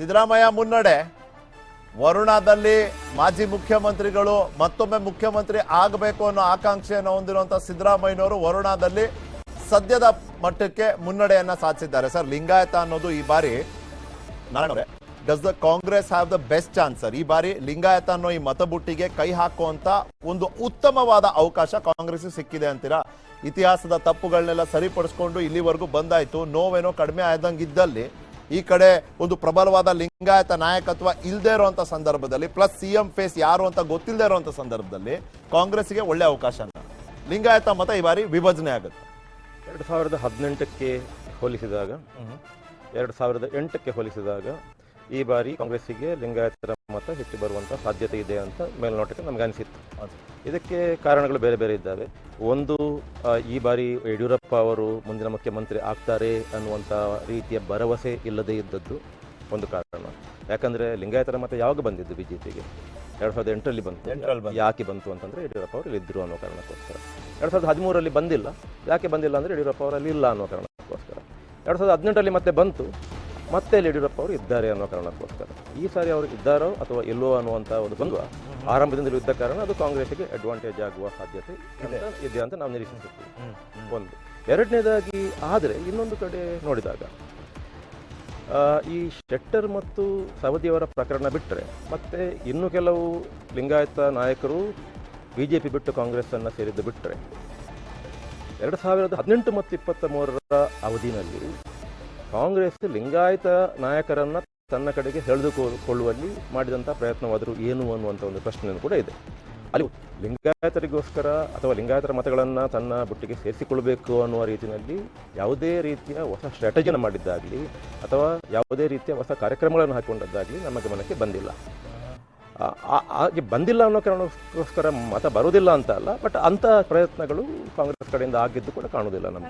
ಸಿದ್ದರಾಮಯ್ಯ ಮುನ್ನಡೆ. ವರುಣಾದಲ್ಲಿ ಮಾಜಿ ಮುಖ್ಯಮಂತ್ರಿಗಳು ಮತ್ತೊಮ್ಮೆ ಮುಖ್ಯಮಂತ್ರಿ ಆಗಬೇಕು ಅನ್ನೋ ಆಕಾಂಕ್ಷೆಯನ್ನು ಹೊಂದಿರುವಂಥ ಸಿದ್ದರಾಮಯ್ಯನವರು ವರುಣಾದಲ್ಲಿ ಸದ್ಯದ ಮಟ್ಟಕ್ಕೆ ಮುನ್ನಡೆಯನ್ನ ಸಾಧಿಸಿದ್ದಾರೆ. ಸರ್, ಲಿಂಗಾಯತ ಅನ್ನೋದು ಈ ಬಾರಿ does the Congress have the best chance sir? ಈ ಬಾರಿ ಲಿಂಗಾಯತ ಅನ್ನೋ ಈ ಮತಬುಟ್ಟಿಗೆ ಕೈ ಹಾಕುವಂತ ಒಂದು ಉತ್ತಮವಾದ ಅವಕಾಶ ಕಾಂಗ್ರೆಸ್ ಸಿಕ್ಕಿದೆ ಅಂತೀರಾ? ಇತಿಹಾಸದ ತಪ್ಪುಗಳನ್ನೆಲ್ಲ ಸರಿಪಡಿಸ್ಕೊಂಡು ಇಲ್ಲಿವರೆಗೂ ಬಂದಾಯ್ತು. ನೋವೇನೋ ಕಡಿಮೆ ಆದಂಗಿದ್ದಲ್ಲಿ ಈ ಕಡೆ ಒಂದು ಪ್ರಬಲವಾದ ಲಿಂಗಾಯತ ನಾಯಕತ್ವ ಇಲ್ಲದೆ ಇರುವಂತ ಸಂದರ್ಭದಲ್ಲಿ ಪ್ಲಸ್ ಸಿಎಂ ಫೇಸ್ ಯಾರು ಅಂತ ಗೊತ್ತಿಲ್ಲದೆ ಇರುವಂತ ಸಂದರ್ಭದಲ್ಲಿ ಕಾಂಗ್ರೆಸ್ಗೆ ಒಳ್ಳೆ ಅವಕಾಶ ಲಿಂಗಾಯತ ಮತ ಈ ಬಾರಿ ವಿಭಜನೆ ಆಗುತ್ತೆ. ಎರಡು ಸಾವಿರದ ಹದಿನೆಂಟಕ್ಕೆ ಹೋಲಿಸಿದಾಗ ಎರಡು ಸಾವಿರದ ಎಂಟಕ್ಕೆ ಹೋಲಿಸಿದಾಗ ಈ ಬಾರಿ ಕಾಂಗ್ರೆಸ್ಸಿಗೆ ಲಿಂಗಾಯತರ ಮತ ಹೆಚ್ಚು ಬರುವಂಥ ಸಾಧ್ಯತೆ ಇದೆ ಅಂತ ಮೇಲ್ನೋಟಕ್ಕೆ ನಮ್ಗೆ ಅನಿಸಿತ್ತು. ಇದಕ್ಕೆ ಕಾರಣಗಳು ಬೇರೆ ಬೇರೆ ಇದ್ದಾವೆ. ಒಂದು ಈ ಬಾರಿ ಯಡಿಯೂರಪ್ಪ ಅವರು ಮುಂದಿನ ಮುಖ್ಯಮಂತ್ರಿ ಆಗ್ತಾರೆ ಅನ್ನುವಂಥ ರೀತಿಯ ಭರವಸೆ ಇಲ್ಲದೇ ಇದ್ದದ್ದು ಒಂದು ಕಾರಣ. ಯಾಕಂದ್ರೆ ಲಿಂಗಾಯತರ ಮತ ಯಾವಾಗ ಬಂದಿದ್ದು ಬಿಜೆಪಿಗೆ? ಎರಡು ಸಾವಿರದ ಎಂಟರಲ್ಲಿ ಬಂತು. ಎಂಟರಲ್ಲಿ ಬಂತು. ಯಾಕೆ ಬಂತು ಅಂತಂದ್ರೆ ಯಡಿಯೂರಪ್ಪ ಅವರು ಇಲ್ಲಿದ್ದರು ಅನ್ನೋ ಕಾರಣಕ್ಕೋಸ್ಕರ. ಎರಡು ಸಾವಿರದ ಹದಿಮೂರರಲ್ಲಿ ಬಂದಿಲ್ಲ. ಯಾಕೆ ಬಂದಿಲ್ಲ ಅಂದರೆ ಯಡಿಯೂರಪ್ಪ ಅವರಲ್ಲಿ ಇಲ್ಲ ಅನ್ನೋ ಕಾರಣಕ್ಕೋಸ್ಕರ. ಎರಡು ಸಾವಿರದ ಹದಿನೆಂಟರಲ್ಲಿ ಮತ್ತೆ ಬಂತು. ಮತ್ತೆ ಯಡಿಯೂರಪ್ಪ ಅವರು ಇದ್ದಾರೆ ಅನ್ನೋ ಕಾರಣಕ್ಕೋಸ್ಕರ. ಈ ಸಾರಿ ಅವರು ಇದ್ದಾರೋ ಅಥವಾ ಇಲ್ಲೋ ಅನ್ನುವಂಥ ಒಂದು ದ್ವಂದ್ವ ಆರಂಭದಿಂದಲೂ ಇದ್ದ ಕಾರಣ ಅದು ಕಾಂಗ್ರೆಸ್ಗೆ ಅಡ್ವಾಂಟೇಜ್ ಆಗುವ ಸಾಧ್ಯತೆ ಇದೆ. ಅಂತ ನಾವು ನಿರೀಕ್ಷಿಸುತ್ತೀವಿ. ಒಂದು. ಎರಡನೇದಾಗಿ ಆದರೆ ಇನ್ನೊಂದು ಕಡೆ ನೋಡಿದಾಗ ಈ ಶೆಟ್ಟರ್ ಮತ್ತು ಸವದಿಯವರ ಪ್ರಕರಣ ಬಿಟ್ಟರೆ ಮತ್ತೆ ಇನ್ನು ಕೆಲವು ಲಿಂಗಾಯತ ನಾಯಕರು ಬಿ ಜೆ ಪಿ ಬಿಟ್ಟು ಕಾಂಗ್ರೆಸ್ಸನ್ನು ಸೇರಿದ್ದು ಬಿಟ್ಟರೆ ಎರಡು ಸಾವಿರದ ಹದಿನೆಂಟು ಮತ್ತು ಇಪ್ಪತ್ತ ಮೂರರ ಅವಧಿನಲ್ಲಿ ಕಾಂಗ್ರೆಸ್ ಲಿಂಗಾಯತ ನಾಯಕರನ್ನ ತನ್ನ ಕಡೆಗೆ ಸೆಳೆದುಕೊಳ್ಳುವಲ್ಲಿ ಮಾಡಿದಂಥ ಪ್ರಯತ್ನವಾದರೂ ಏನು ಅನ್ನುವಂಥ ಒಂದು ಪ್ರಶ್ನೆಯೂ ಕೂಡ ಇದೆ. ಅಲ್ಲಿ ಲಿಂಗಾಯತರಿಗೋಸ್ಕರ ಅಥವಾ ಲಿಂಗಾಯತರ ಮತಗಳನ್ನು ತನ್ನ ಬುಟ್ಟಿಗೆ ಸೇರಿಸಿಕೊಳ್ಬೇಕು ಅನ್ನುವ ರೀತಿಯಲ್ಲಿ ಯಾವುದೇ ರೀತಿಯ ಹೊಸ ಸ್ಟ್ರಾಟಜಿಯನ್ನು ಮಾಡಿದ್ದಾಗಲಿ ಅಥವಾ ಯಾವುದೇ ರೀತಿಯ ಹೊಸ ಕಾರ್ಯಕ್ರಮಗಳನ್ನು ಹಾಕಿಕೊಂಡದ್ದಾಗಲಿ ನಮ್ಮ ಗಮನಕ್ಕೆ ಬಂದಿಲ್ಲ. ಹಾಗೆ ಬಂದಿಲ್ಲ ಅನ್ನೋ ಕಾರಣಕ್ಕೋಸ್ಕರ ಮತ ಬರುವುದಿಲ್ಲ ಅಂತ ಅಲ್ಲ ಬಟ್ ಅಂಥ ಪ್ರಯತ್ನಗಳು ಕಾಂಗ್ರೆಸ್ ಕಡೆಯಿಂದ ಆಗಿದ್ದು ಕೂಡ ಕಾಣುವುದಿಲ್ಲ ನಮಗೆ.